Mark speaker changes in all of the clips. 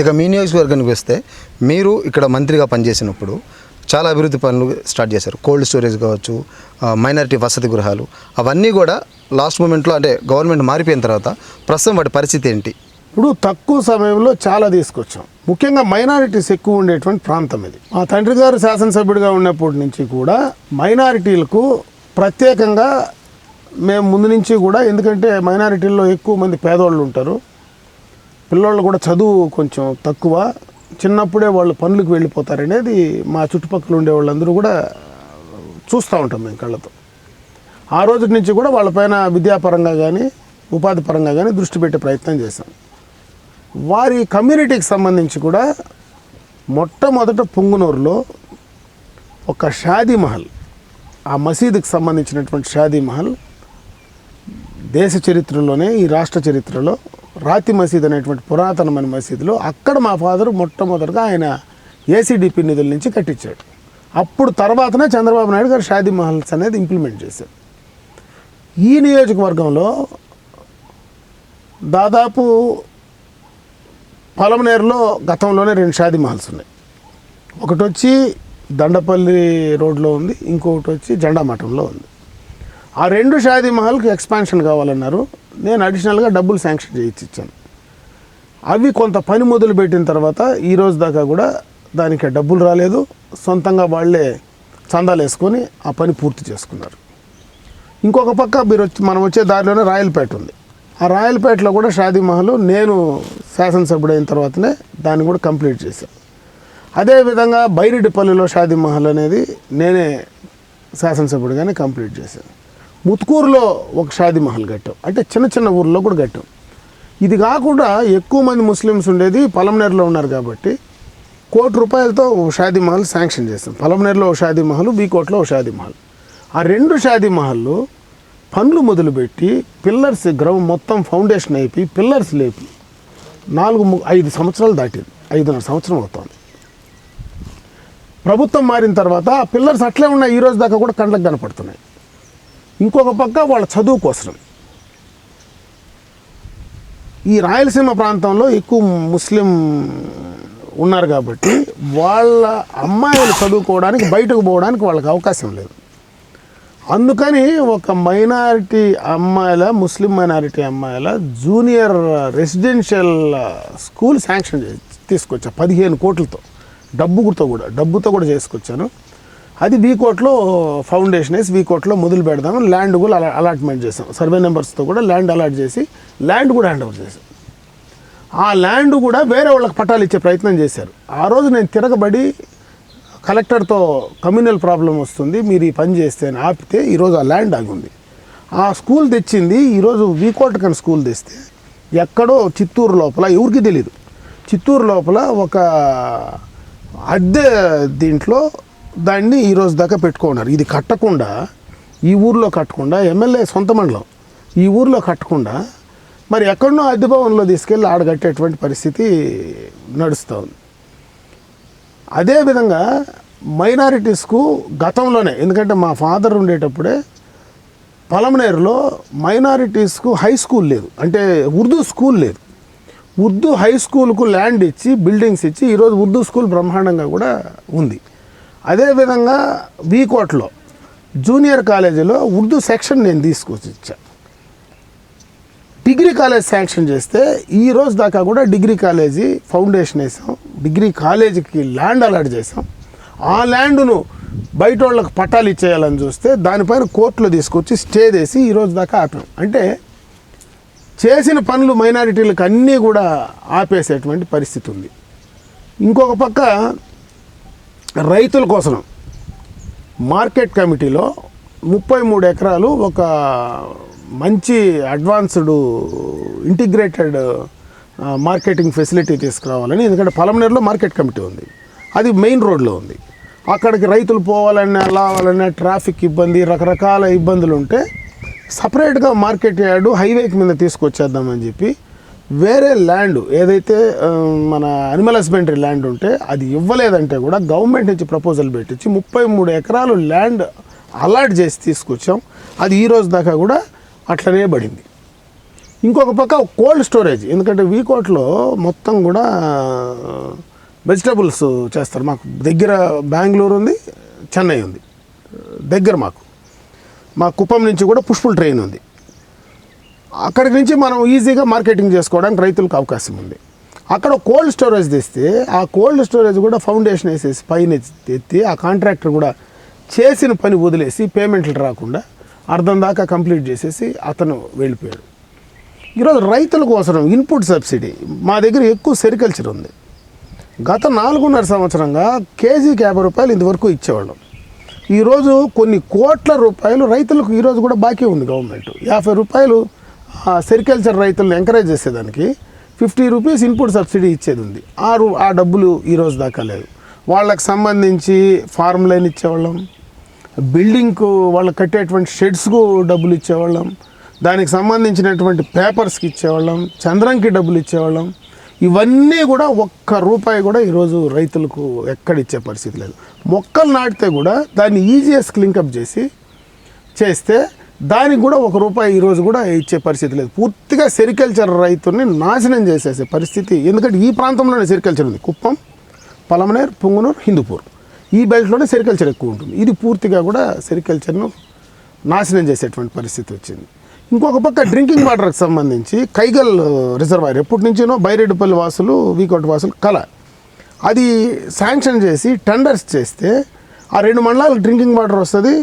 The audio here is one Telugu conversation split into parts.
Speaker 1: ఇక మీ నియోజకవర్గానికి వస్తే మీరు ఇక్కడ మంత్రిగా పనిచేసినప్పుడు చాలా అభివృద్ధి పనులు స్టార్ట్ చేశారు. కోల్డ్ స్టోరేజ్ కావచ్చు మైనారిటీ వసతి గృహాలు అవన్నీ కూడా లాస్ట్ మూమెంట్లో అంటే గవర్నమెంట్ మారిపోయిన తర్వాత ప్రస్తుతం వాటి పరిస్థితి ఏంటి?
Speaker 2: ఇప్పుడు తక్కువ సమయంలో చాలా తీసుకొచ్చాం. ముఖ్యంగా మైనారిటీస్ ఎక్కువ ఉండేటువంటి ప్రాంతం ఇది. మా తండ్రి గారు శాసనసభ్యుడిగా ఉన్నప్పటి నుంచి కూడా మైనారిటీలకు ప్రత్యేకంగా మేము ముందు నుంచి కూడా ఎందుకంటే మైనారిటీల్లో ఎక్కువ మంది పేదవాళ్ళు ఉంటారు. పిల్లలు కూడా చదువు కొంచెం తక్కువ. చిన్నప్పుడే వాళ్ళు పనులకు వెళ్ళిపోతారనేది మా చుట్టుపక్కల ఉండే వాళ్ళందరూ కూడా చూస్తూ ఉంటాం మేము కళ్ళతో. ఆ రోజు నుంచి కూడా వాళ్ళపైన విద్యాపరంగా కానీ ఉపాధి పరంగా కానీ దృష్టి పెట్టే ప్రయత్నం చేశాం. వారి కమ్యూనిటీకి సంబంధించి కూడా మొట్టమొదట పొంగునూరులో ఒక షాదీ మహల్ ఆ మసీదుకి సంబంధించినటువంటి షాదీ మహల్ దేశ చరిత్రలోనే ఈ రాష్ట్ర చరిత్రలో రాతి మసీద్ అనేటువంటి పురాతనమైన మసీదులో అక్కడ మా ఫాదర్ మొట్టమొదటిగా ఆయన ఏసీడీపీ నిధుల నుంచి కట్టించాడు. అప్పుడు తర్వాతనే చంద్రబాబు నాయుడు గారు షాదీ మహల్స్ అనేది ఇంప్లిమెంట్ చేశారు. ఈ నియోజకవర్గంలో దాదాపు పొలంనేరులో గతంలోనే రెండు షాదీ మహల్స్ ఉన్నాయి. ఒకటి వచ్చి దండపల్లి రోడ్లో ఉంది ఇంకొకటి వచ్చి జెండా మఠంలో ఉంది. ఆ రెండు షాదీ మహల్కి ఎక్స్పాన్షన్ కావాలన్నారు. నేను అడిషనల్గా డబ్బులు శాంక్షన్ చేయించి ఇచ్చాను. అవి కొంత పని మొదలు పెట్టిన తర్వాత ఈ రోజు దాకా కూడా దానికి డబ్బులు రాలేదు. సొంతంగా వాళ్ళే చందాలు వేసుకొని ఆ పని పూర్తి చేసుకున్నారు. ఇంకొక పక్క మీరు వచ్చి మనం వచ్చే దారిలోనే రాయలపేట ఉంది. ఆ రాయలపేటలో కూడా షాదీ మహల్ నేను శాసనసభ్యుడు అయిన తర్వాతనే దాన్ని కూడా కంప్లీట్ చేశాను. అదేవిధంగా బైరెడ్డిపల్లిలో షాదీ మహల్ అనేది నేనే శాసనసభ్యుడిగానే కంప్లీట్ చేశాను. ముత్కూరులో ఒక షాదీ మహల్ కట్టాం అంటే చిన్న చిన్న ఊర్లో కూడా కట్టాం ఇది కాకుండా ఎక్కువ మంది ముస్లిమ్స్ ఉండేది పలంనేరులో ఉన్నారు కాబట్టి కోటి రూపాయలతో ఓ షాదీ మహల్ శాంక్షన్ చేస్తాం. పలంనేరులో ఓ షాదీ మహల్ బీకోట్లో ఓ షాదీ మహల్. ఆ రెండు షాదీ మహల్లు పనులు మొదలుపెట్టి పిల్లర్స్ గ్రౌండ్ మొత్తం ఫౌండేషన్ అయిపోయి పిల్లర్స్ లేపి నాలుగు ఐదు సంవత్సరాలు దాటింది. ఐదున్నర సంవత్సరం అవుతుంది. ప్రభుత్వం మారిన తర్వాత ఆ పిల్లర్స్ అట్లే ఉన్నాయి. ఈరోజు దాకా కూడా కండ్లకు కనపడుతున్నాయి. ఇంకొక పక్క వాళ్ళ చదువు కోసం ఈ రాయలసీమ ప్రాంతంలో ఎక్కువ ముస్లిం ఉన్నారు కాబట్టి వాళ్ళ అమ్మాయిలు చదువుకోవడానికి బయటకు పోవడానికి వాళ్ళకి అవకాశం లేదు. అందుకని ఒక మైనారిటీ అమ్మాయిల ముస్లిం మైనారిటీ అమ్మాయిల జూనియర్ రెసిడెన్షియల్ స్కూల్ శాంక్షన్ తీసుకొచ్చా పదిహేను కోట్లతో. డబ్బుతో కూడా డబ్బుతో కూడా చేసుకొచ్చాను. అది వీకోట్లో ఫౌండేషన్ వేసి వీకోట్లో మొదలు పెడదాము. ల్యాండ్ కూడా అలా అలాట్మెంట్ చేసాం సర్వే నెంబర్స్తో కూడా ల్యాండ్ అలాట్ చేసి ల్యాండ్ కూడా హ్యాండ్ ఓవర్ చేసాం ఆ ల్యాండ్ కూడా వేరే వాళ్ళకి పట్టాలు ఇచ్చే ప్రయత్నం చేశారు. ఆ రోజు నేను తిరగబడి కలెక్టర్తో కమ్యూనల్ ప్రాబ్లం వస్తుంది. మీరు ఈ పని చేస్తే అని ఆపితే ఈరోజు ఆ ల్యాండ్ ఆగుంది. ఆ స్కూల్ తెచ్చింది ఈరోజు వీకోట్ కని స్కూల్ తెస్తే ఎక్కడో చిత్తూరు లోపల ఎవరికి తెలియదు చిత్తూరు లోపల ఒక అద్దె దీంట్లో దాన్ని ఈరోజు దాకా పెట్టుకున్నారు. ఇది కట్టకుండా ఈ ఊర్లో కట్టకుండా ఎమ్మెల్యే సొంత మండలం ఈ ఊర్లో కట్టకుండా మరి ఎక్కడనో అద్దె భవన్లో తీసుకెళ్ళి ఆడగట్టేటువంటి పరిస్థితి నడుస్తూ ఉంది అదేవిధంగా మైనారిటీస్కు గతంలోనే ఎందుకంటే మా ఫాదర్ ఉండేటప్పుడే పలమనేరులో మైనారిటీస్కు హై స్కూల్ లేదు. అంటే ఉర్దూ స్కూల్ లేదు. ఉర్దూ హై స్కూల్కు ల్యాండ్ ఇచ్చి బిల్డింగ్స్ ఇచ్చి ఈరోజు ఉర్దూ స్కూల్ బ్రహ్మాండంగా కూడా ఉంది. అదేవిధంగా వీకోట్లో జూనియర్ కాలేజీలో ఉర్దూ సెక్షన్ నేను తీసుకొచ్చి ఇచ్చా డిగ్రీ కాలేజ్ శాంక్షన్ చేస్తే ఈ రోజు దాకా కూడా డిగ్రీ కాలేజీ ఫౌండేషన్ వేసాం. డిగ్రీ కాలేజీకి ల్యాండ్ అలాట్ చేసాం. ఆ ల్యాండ్ను బయట వాళ్ళకి పట్టాలు ఇచ్చేయాలని చూస్తే దానిపైన కోర్టులో తీసుకొచ్చి స్టే చేసి ఈ రోజు దాకా ఆపాం. అంటే చేసిన పనులు మైనారిటీలకు అన్నీ కూడా ఆపేసేటువంటి పరిస్థితి ఉంది. ఇంకొక పక్క రైతుల కోసం మార్కెట్ కమిటీలో ముప్పై మూడు ఎకరాలు ఒక మంచి అడ్వాన్స్డ్ ఇంటిగ్రేటెడ్ మార్కెటింగ్ ఫెసిలిటీ తీసుకురావాలని ఎందుకంటే పలమనేరులో మార్కెట్ కమిటీ ఉంది. అది మెయిన్ రోడ్లో ఉంది. అక్కడికి రైతులు పోవాలన్నా లావాలన్నా ట్రాఫిక్ ఇబ్బంది రకరకాల ఇబ్బందులు ఉంటే సపరేట్గా మార్కెట్ యార్డు హైవేకి మీద తీసుకొచ్చేద్దామని చెప్పి వేరే ల్యాండ్ ఏదైతే మన అనిమల్ హస్బెండరీ ల్యాండ్ ఉంటే అది ఇవ్వలేదంటే కూడా గవర్నమెంట్ నుంచి ప్రపోజల్ పెట్టించి ముప్పై మూడు ఎకరాలు ల్యాండ్ అలాట్ చేసి తీసుకొచ్చాం. అది ఈ రోజు దాకా కూడా అట్లనే పడింది. ఇంకొక పక్క కోల్డ్ స్టోరేజ్ ఎందుకంటే వీకోట్లో మొత్తం కూడా వెజిటబుల్స్ చేస్తారు. మాకు దగ్గర బెంగళూరు ఉంది చెన్నై ఉంది. దగ్గర మాకు. మా కుప్పం నుంచి కూడా పుష్పుల్ ట్రైన్ ఉంది. అక్కడి నుంచి మనం ఈజీగా మార్కెటింగ్ చేసుకోవడానికి రైతులకు అవకాశం ఉంది. అక్కడ కోల్డ్ స్టోరేజ్ తెస్తే ఆ కోల్డ్ స్టోరేజ్ కూడా ఫౌండేషన్ వేసేసి పైన ఎత్తి ఆ కాంట్రాక్టర్ కూడా చేసిన పని వదిలేసి పేమెంట్లు రాకుండా అర్థం దాకా కంప్లీట్ చేసేసి అతను వెళ్ళిపోయాడు. ఈరోజు రైతులకు అవసరం ఇన్పుట్ సబ్సిడీ మా దగ్గర ఎక్కువ సెరికల్చర్ ఉంది. గత నాలుగున్నర సంవత్సరంగా కేజీకి యాభై రూపాయలు ఇంతవరకు ఇచ్చేవాళ్ళం. ఈరోజు కొన్ని కోట్ల రూపాయలు రైతులకు ఈరోజు కూడా బాకీ ఉంది గవర్నమెంట్. యాభై రూపాయలు సెరికల్చర్ రైతులను ఎంకరేజ్ చేసేదానికి ఫిఫ్టీ రూపీస్ ఇన్పుట్ సబ్సిడీ ఇచ్చేది ఉంది ఆ రూ ఆ డబ్బులు ఈరోజు దాకా లేదు వాళ్ళకి సంబంధించి ఫార్మ్ లైన్ ఇచ్చేవాళ్ళం బిల్డింగ్కు వాళ్ళు కట్టేటువంటి షెడ్స్కు డబ్బులు ఇచ్చేవాళ్ళం దానికి సంబంధించినటువంటి పేపర్స్కి ఇచ్చేవాళ్ళం చంద్రంకి డబ్బులు ఇచ్చేవాళ్ళం. ఇవన్నీ కూడా ఒక్క రూపాయి కూడా ఈరోజు రైతులకు ఎక్కడ ఇచ్చే పరిస్థితి లేదు. మొక్కలు నాటితే కూడా దాన్ని ఈజీఎస్ క్లింకప్ చేసి చేస్తే దానికి కూడా ఒక రూపాయి ఈరోజు కూడా ఇచ్చే పరిస్థితి లేదు. పూర్తిగా సెరికల్చర్ రైతుని నాశనం చేసేసే పరిస్థితి. ఎందుకంటే ఈ ప్రాంతంలోనే సెరికల్చర్ ఉంది. కుప్పం పలమనేర్ పుంగునూరు హిందూపూర్. ఈ బెల్ట్లోనే సెరికల్చర్ ఎక్కువ ఉంటుంది. ఇది పూర్తిగా కూడా సెరికల్చర్ను నాశనం చేసేటువంటి పరిస్థితి వచ్చింది. ఇంకొక పక్క డ్రింకింగ్ వాటర్కి సంబంధించి కైగల్ రిజర్వాయర్ ఎప్పటి నుంచినో బైరెడ్డిపల్లి వాసులు వీకోట్ వాసులు కళ అది శాంక్షన్ చేసి టెండర్స్ చేస్తే ఆ రెండు మండలాలకు డ్రింకింగ్ వాటర్ వస్తుంది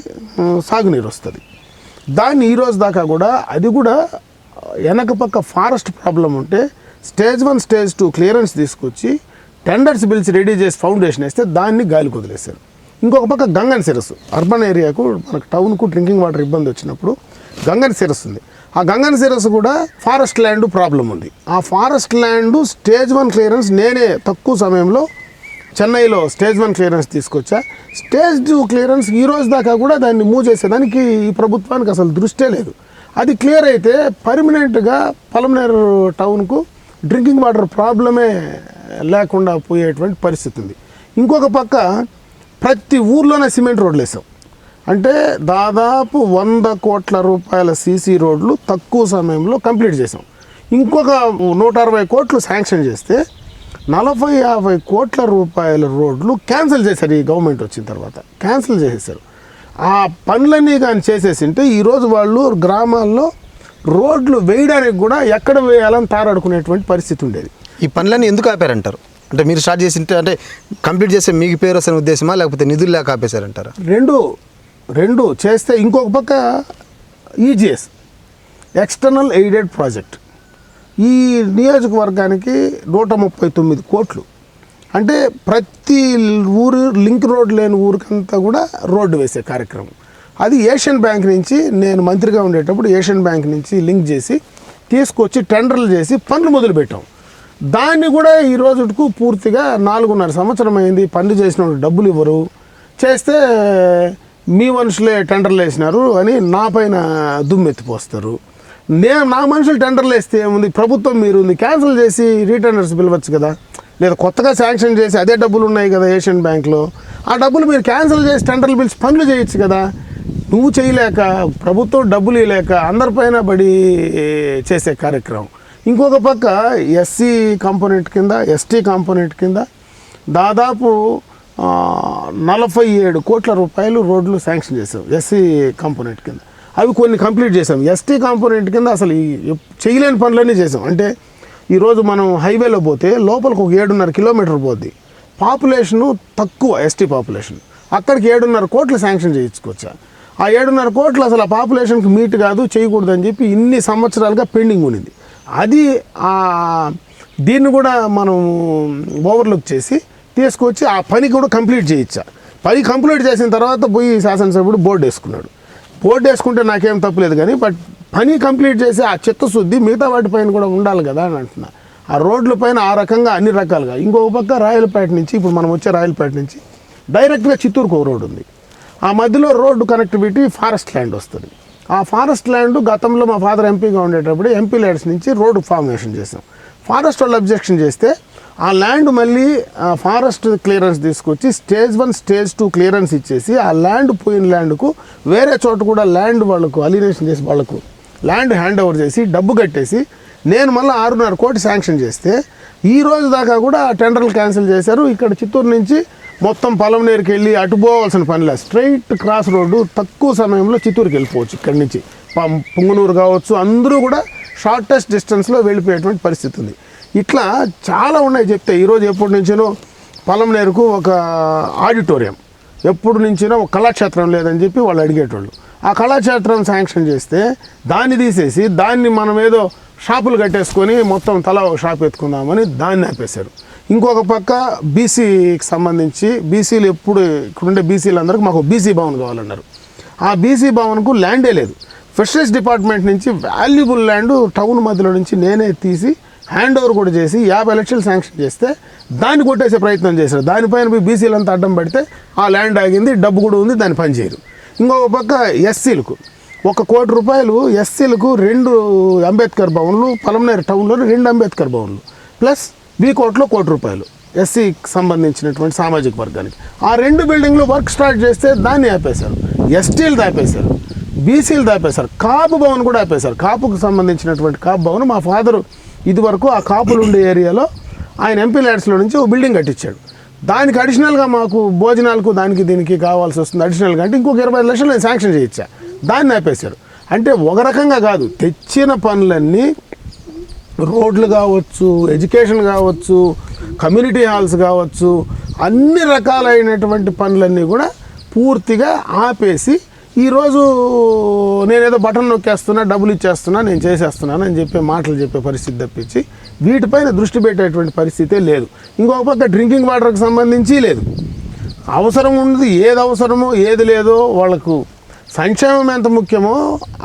Speaker 2: సాగునీరు వస్తుంది. దాన్ని ఈరోజు దాకా కూడా అది కూడా వెనక పక్క ఫారెస్ట్ ప్రాబ్లం ఉంటే stage one stage two clearance తీసుకొచ్చి టెండర్స్ బిల్స్ రెడీ చేసి ఫౌండేషన్ వేస్తే దాన్ని గాలికి కుదిలేశారు ఇంకొక పక్క గంగన్ సిరస్సు అర్బన్ ఏరియాకు మనకు టౌన్కు డ్రింకింగ్ వాటర్ ఇబ్బంది వచ్చినప్పుడు గంగన్ సిరస్ ఉంది. ఆ గంగన్ సిరస్సు కూడా ఫారెస్ట్ ల్యాండ్ ప్రాబ్లం ఉంది. ఆ forest land stage one clearance నేనే తక్కువ సమయంలో చెన్నైలో స్టేజ్ వన్ క్లియరెన్స్ తీసుకొచ్చా? స్టేజ్ టూ క్లియరెన్స్ ఈ రోజు దాకా కూడా దాన్ని మూవ్ చేసేదానికి ఈ ప్రభుత్వానికి అసలు దృష్టే లేదు. అది క్లియర్ అయితే పర్మనెంట్గా పలమనేరు టౌన్కు డ్రింకింగ్ వాటర్ ప్రాబ్లమే లేకుండా పోయేటువంటి పరిస్థితి ఉంది. ఇంకొక పక్క ప్రతి ఊర్లోనే సిమెంట్ రోడ్లు వేసాం అంటే దాదాపు వంద కోట్ల రూపాయల సీసీ రోడ్లు తక్కువ సమయంలో కంప్లీట్ చేసాం. ఇంకొక నూట అరవై కోట్లు శాంక్షన్ చేస్తే నలభై యాభై కోట్ల రూపాయల రోడ్లు క్యాన్సిల్ చేశారు ఈ గవర్నమెంట్ వచ్చిన తర్వాత. క్యాన్సిల్ చేసేసారు ఆ పనులన్నీ కానీ చేసేసింటే ఈరోజు వాళ్ళు గ్రామాల్లో రోడ్లు వేయడానికి కూడా ఎక్కడ వేయాలని తారాడుకునేటువంటి పరిస్థితి ఉండేది.
Speaker 1: ఈ పనులన్నీ ఎందుకు ఆపారంటారు? అంటే మీరు స్టార్ట్ చేసి అంటే కంప్లీట్ చేస్తే మీకు పేరు వస్తున్న ఉద్దేశమా? లేకపోతే నిధులు లేక ఆపేశారంటారా?
Speaker 2: రెండు రెండు చేస్తే ఇంకొక పక్క ఈజిఎస్ ఎక్స్టర్నల్ ఎయిడెడ్ ప్రాజెక్ట్. ఈ నియోజకవర్గానికి నూట ముప్పై తొమ్మిది కోట్లు. అంటే ప్రతి ఊరు లింక్ రోడ్ లేని ఊరికంతా కూడా రోడ్డు వేసే కార్యక్రమం. అది ఏషియన్ బ్యాంక్ నుంచి నేను మంత్రిగా ఉండేటప్పుడు ఏషియన్ బ్యాంక్ నుంచి లింక్ చేసి తీసుకొచ్చి టెండర్లు చేసి పనులు మొదలుపెట్టాం. దాన్ని కూడా ఈ రోజుకు పూర్తిగా నాలుగున్నర సంవత్సరం అయింది. పనులు చేసిన వాళ్ళు డబ్బులు ఇవ్వరు. చేస్తే మీ మనుషులే టెండర్లు వేసినారు అని నా పైన దుమ్మెత్తిపోస్తారు నేను నా మనుషులు టెండర్లు వేస్తే ఏముంది? ప్రభుత్వం మీరు ఉంది క్యాన్సిల్ చేసి రీటెండర్స్ పిలవచ్చు కదా. లేదా కొత్తగా శాంక్షన్ చేసి అదే డబ్బులు ఉన్నాయి కదా ఏషియన్ బ్యాంక్లో ఆ డబ్బులు మీరు క్యాన్సిల్ చేసి టెండర్లు పిలిచి పనులు చేయొచ్చు కదా. నువ్వు చేయలేక ప్రభుత్వం డబ్బులు ఇవ్వలేక అందరిపైన పడి చేసే కార్యక్రమం. ఇంకొక పక్క ఎస్సీ కాంపోనెంట్ కింద ఎస్టీ కాంపోనెంట్ కింద దాదాపు నలభై ఏడు కోట్ల రూపాయలు రోడ్లు శాంక్షన్ చేసాం ఎస్సీ కాంపోనెంట్ కింద. అవి కొన్ని కంప్లీట్ చేసాం ఎస్టీ కాంపోనెంట్ కింద అసలు ఈ చేయలేని పనులన్నీ చేసాం అంటే ఈరోజు మనం హైవేలో పోతే లోపలికి ఒక ఏడున్నర కిలోమీటర్ పోద్ది. పాపులేషను తక్కువ ఎస్టీ పాపులేషన్ అక్కడికి ఏడున్నర కోట్లు శాంక్షన్ చేయించుకోవచ్చా. ఆ ఏడున్నర కోట్లు అసలు ఆ పాపులేషన్కి మీట్ కాదు చేయకూడదని చెప్పి ఇన్ని సంవత్సరాలుగా పెండింగ్ ఉన్నింది. అది దీన్ని కూడా మనం ఓవర్లుక్ చేసి తీసుకొచ్చి ఆ పని కూడా కంప్లీట్ చేయించా. పని కంప్లీట్ చేసిన తర్వాత పోయి శాసనసభ్యుడు బోర్డు వేసుకున్నాడు. బోర్డు వేసుకుంటే నాకేం తప్పులేదు కానీ బట్ పని కంప్లీట్ చేసి ఆ చిత్తశుద్ధి మిగతా వాటిపైన కూడా ఉండాలి కదా అని అంటున్నా. ఆ రోడ్ల పైన ఆ రకంగా అన్ని రకాలుగా. ఇంకొక పక్క రాయలపేట నుంచి ఇప్పుడు మనం వచ్చే రాయలపేట నుంచి డైరెక్ట్గా చిత్తూరుకు ఒక రోడ్డు ఉంది. ఆ మధ్యలో రోడ్డు కనెక్టివిటీ ఫారెస్ట్ ల్యాండ్ వస్తుంది. ఆ ఫారెస్ట్ ల్యాండ్ గతంలో మా ఫాదర్ ఎంపీగా ఉండేటప్పుడు ఎంపీ ల్యాండ్స్ నుంచి రోడ్డు ఫార్మేషన్ చేసాం ఫారెస్ట్ వాళ్ళు అబ్జెక్షన్ చేస్తే ఆ ల్యాండ్ మళ్ళీ ఫారెస్ట్ క్లియరెన్స్ తీసుకొచ్చి stage one stage two clearance ఇచ్చేసి ఆ ల్యాండ్ పోయిన ల్యాండ్కు వేరే చోట కూడా ల్యాండ్ వాళ్ళకు అలినేషన్ చేసి వాళ్ళకు ల్యాండ్ హ్యాండ్ ఓవర్ చేసి డబ్బు కట్టేసి నేను మళ్ళీ ఆరున్నర కోటి శాంక్షన్ చేస్తే ఈ రోజు దాకా కూడా ఆ టెండర్లు క్యాన్సిల్ చేశారు. ఇక్కడ చిత్తూరు నుంచి మొత్తం పొలంనేరుకి వెళ్ళి అటు పోవాల్సిన పని లేదు. స్ట్రైట్ క్రాస్ రోడ్డు తక్కువ సమయంలో చిత్తూరుకి వెళ్ళిపోవచ్చు ఇక్కడి నుంచి. పం- కావచ్చు అందరూ కూడా షార్టెస్ట్ డిస్టెన్స్లో వెళ్ళిపోయేటువంటి పరిస్థితి ఉంది. ఇట్లా చాలా ఉన్నాయి చెప్తే. ఈరోజు ఎప్పటి నుంచినో పొలంనేరుకు ఒక ఆడిటోరియం. ఎప్పుడు నుంచినో ఒక కళాక్షేత్రం లేదని చెప్పి వాళ్ళు అడిగేటోళ్ళు. ఆ కళాక్షేత్రం శాంక్షన్ చేస్తే దాన్ని తీసేసి దాన్ని మనం ఏదో షాపులు కట్టేసుకొని మొత్తం తలా ఒక షాప్ ఎత్తుకుందామని దాన్ని ఆపేశారు. ఇంకొక పక్క బీసీకి సంబంధించి బీసీలు ఎప్పుడు ఇక్కడుండే బీసీలందరికీ మాకు బీసీ భవన్ కావాలన్నారు. ఆ బీసీ భవన్కు ల్యాండే లేదు. ఫిషరీస్ డిపార్ట్మెంట్ నుంచి వాల్యుబుల్ ల్యాండ్ టౌన్ మధ్యలో నుంచి నేనే తీసి హ్యాండ్ ఓవర్ కూడా చేసి యాభై లక్షలు శాంక్షన్ చేస్తే దాన్ని కొట్టేసే ప్రయత్నం చేశారు. దానిపైన పోయి బీసీలంతా అడ్డం పడితే ఆ ల్యాండ్ ఆగింది డబ్బు కూడా ఉంది దాన్ని పనిచేయరు ఇంకొక పక్క ఎస్సీలకు ఒక కోటి రూపాయలు ఎస్సీలకు రెండు అంబేద్కర్ భవన్లు పలమనేరు టౌన్లో రెండు అంబేద్కర్ భవన్లు ప్లస్ బీ కోట్లో కోటి రూపాయలు ఎస్సీకి సంబంధించినటువంటి సామాజిక వర్గానికి. ఆ రెండు బిల్డింగ్లు వర్క్ స్టార్ట్ చేస్తే దాన్ని ఆపేశారు. ఎస్టీలు దాపేశారు బీసీలు దాపేశారు కాపు భవన్ కూడా ఆపేశారు. కాపుకు సంబంధించినటువంటి కాపు భవన్ మా ఫాదరు ఇదివరకు ఆ కాపులు ఉండే ఏరియాలో ఆయన ఎంపీల్యాడ్స్లో నుంచి ఒక బిల్డింగ్ కట్టించాడు. దానికి అడిషనల్గా మాకు భోజనాలకు దానికి దీనికి కావాల్సి వస్తుంది. అడిషనల్గా అంటే ఇంకొక ఇరవై ఐదు లక్షలు నేను శాంక్షన్ చేయించా. దాన్ని ఆపేశారు. అంటే ఒక రకంగా కాదు తెచ్చిన పనులన్నీ రోడ్లు కావచ్చు ఎడ్యుకేషన్ కావచ్చు కమ్యూనిటీ హాల్స్ కావచ్చు అన్ని రకాలైనటువంటి పనులన్నీ కూడా పూర్తిగా ఆపేసి ఈరోజు నేనేదో బటన్ నొక్కేస్తున్నా డబ్బులు ఇచ్చేస్తున్నా నేను చేసేస్తున్నాను అని చెప్పే మాటలు చెప్పే పరిస్థితి తప్పించి వీటిపైన దృష్టి పెట్టేటువంటి పరిస్థితే లేదు. ఇంకొక పక్క డ్రింకింగ్ వాటర్కి సంబంధించి లేదు. అవసరం ఉంది ఏది అవసరమో ఏది లేదో వాళ్ళకు సంక్షేమం ఎంత ముఖ్యమో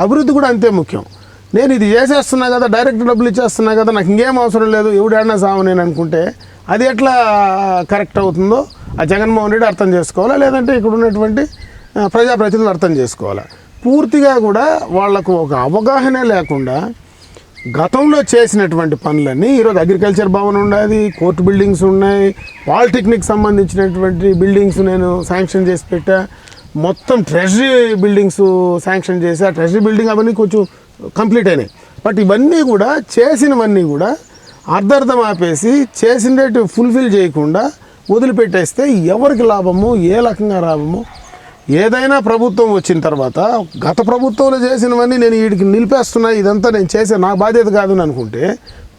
Speaker 2: అభివృద్ధి కూడా అంతే ముఖ్యం. నేను ఇది చేసేస్తున్నా కదా డైరెక్ట్ డబ్బులు ఇచ్చేస్తున్నా కదా నాకు ఇంకేం అవసరం లేదు ఎవడైనా సాము నేను అనుకుంటే అది ఎట్లా కరెక్ట్ అవుతుందో ఆ జగన్మోహన్ రెడ్డి అర్థం చేసుకోవాలా? లేదంటే ఇక్కడ ఉన్నటువంటి ప్రజాప్రతినిధులు అర్థం చేసుకోవాలా. పూర్తిగా కూడా వాళ్ళకు ఒక అవగాహన లేకుండా గతంలో చేసినటువంటి పనులన్నీ ఈరోజు అగ్రికల్చర్ భవన్ ఉన్నది కోర్టు బిల్డింగ్స్ ఉన్నాయి పాలిటెక్నిక్ సంబంధించినటువంటి బిల్డింగ్స్ నేను శాంక్షన్ చేసి పెట్టా మొత్తం ట్రెజరీ బిల్డింగ్స్ శాంక్షన్ చేశా ట్రెజరీ బిల్డింగ్ అవన్నీ కొంచెం కంప్లీట్ అయినాయి. బట్ ఇవన్నీ కూడా చేసినవన్నీ కూడా అర్ధర్థం ఆపేసి చేసిన రేటు ఫుల్ఫిల్ చేయకుండా వదిలిపెట్టేస్తే ఎవరికి లాభము ఏ రకంగా లాభము ఏదైనా ప్రభుత్వం వచ్చిన తర్వాత గత ప్రభుత్వంలో చేసినవన్నీ నేను వీడికి నిలిపేస్తున్నా ఇదంతా నేను చేసే నా బాధ్యత కాదు అని అనుకుంటే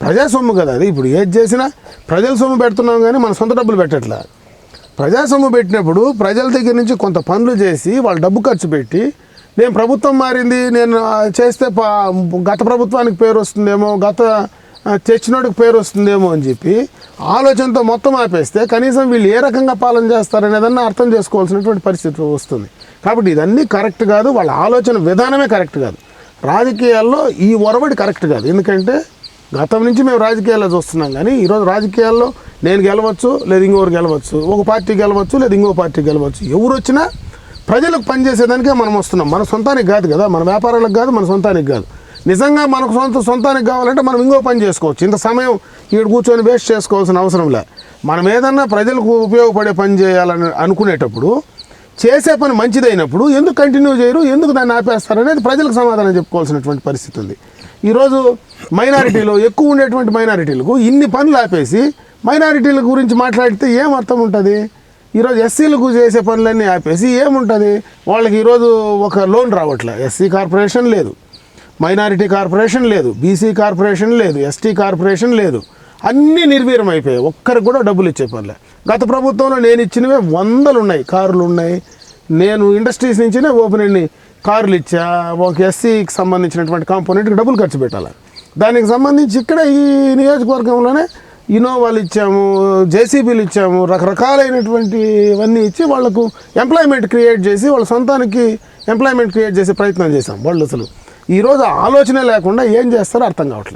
Speaker 2: ప్రజా సొమ్ము కదా అది. ఇప్పుడు ఏది చేసినా ప్రజల సొమ్ము పెడుతున్నాం కానీ మన సొంత డబ్బులు పెట్టట్లా. ప్రజా సొమ్ము పెట్టినప్పుడు ప్రజల దగ్గర నుంచి కొంత పనులు చేసి వాళ్ళు డబ్బు ఖర్చు పెట్టి నేను ప్రభుత్వం మారింది నేను చేస్తే గత ప్రభుత్వానికి పేరు వస్తుందేమో గత తెచ్చినోడికి పేరు వస్తుందేమో అని చెప్పి ఆలోచనతో మొత్తం ఆపేస్తే కనీసం వీళ్ళు ఏ రకంగా పాలన చేస్తారనేదన్నా అర్థం చేసుకోవాల్సినటువంటి పరిస్థితి వస్తుంది. కాబట్టి ఇదన్నీ కరెక్ట్ కాదు వాళ్ళ ఆలోచన విధానమే కరెక్ట్ కాదు. రాజకీయాల్లో ఈ ఒరవడి కరెక్ట్ కాదు. ఎందుకంటే గతం నుంచి మేము రాజకీయాల్లో చూస్తున్నాం కానీ ఈరోజు రాజకీయాల్లో నేను గెలవచ్చు లేదు ఇంకొకరు గెలవచ్చు ఒక పార్టీ గెలవచ్చు లేదు ఇంకో పార్టీ గెలవచ్చు. ఎవరు వచ్చినా ప్రజలకు పనిచేసేదానికే మనం వస్తున్నాం. మన సొంతానికి కాదు కదా మన వ్యాపారాలకు కాదు మన సొంతానికి కాదు. నిజంగా మనకు సొంత సొంతానికి కావాలంటే మనం ఇంకో పని చేసుకోవచ్చు. ఇంత సమయం ఇక్కడ కూర్చొని వేస్ట్ చేసుకోవాల్సిన అవసరం లే. మనం ఏదన్నా ప్రజలకు ఉపయోగపడే పని చేయాలని అనుకునేటప్పుడు చేసే పని మంచిదైనప్పుడు ఎందుకు కంటిన్యూ చేయరు ఎందుకు దాన్ని ఆపేస్తారు అనేది ప్రజలకు సమాధానం చెప్పుకోవాల్సినటువంటి పరిస్థితి ఉంది. ఈరోజు మైనారిటీలో ఎక్కువ ఉండేటువంటి మైనారిటీలకు ఇన్ని పనులు ఆపేసి మైనారిటీల గురించి మాట్లాడితే ఏం అర్థం ఉంటుంది? ఈరోజు ఎస్సీలకు చేసే పనులన్నీ ఆపేసి ఏముంటుంది? వాళ్ళకి ఈరోజు ఒక లోన్ రావట్లే. ఎస్సీ కార్పొరేషన్ లేదు. మైనారిటీ కార్పొరేషన్ లేదు బీసీ కార్పొరేషన్ లేదు ఎస్టీ కార్పొరేషన్ లేదు. అన్నీ నిర్వీర్యం అయిపోయాయి ఒక్కరికి కూడా డబ్బులు ఇచ్చే పనిలే గత ప్రభుత్వంలో నేను ఇచ్చినవే వందలు ఉన్నాయి కార్లు ఉన్నాయి నేను ఇండస్ట్రీస్ నుంచినే ఓపెన్ కార్లు ఇచ్చా ఒక ఎస్సీకి సంబంధించినటువంటి కాంపోనెంట్కి డబ్బులు ఖర్చు పెట్టాలి? దానికి సంబంధించి ఇక్కడ ఈ నియోజకవర్గంలోనే ఇన్నోవాలు ఇచ్చాము జేసీబీలు ఇచ్చాము రకరకాలైనటువంటి ఇవన్నీ ఇచ్చి వాళ్ళకు ఎంప్లాయ్మెంట్ క్రియేట్ చేసి వాళ్ళ సొంతానికి ఎంప్లాయ్మెంట్ క్రియేట్ చేసే ప్రయత్నం చేశాం. వాళ్ళు అసలు ఈరోజు ఆలోచన లేకుండా ఏం చేస్తారో అర్థం కావట్లేదు.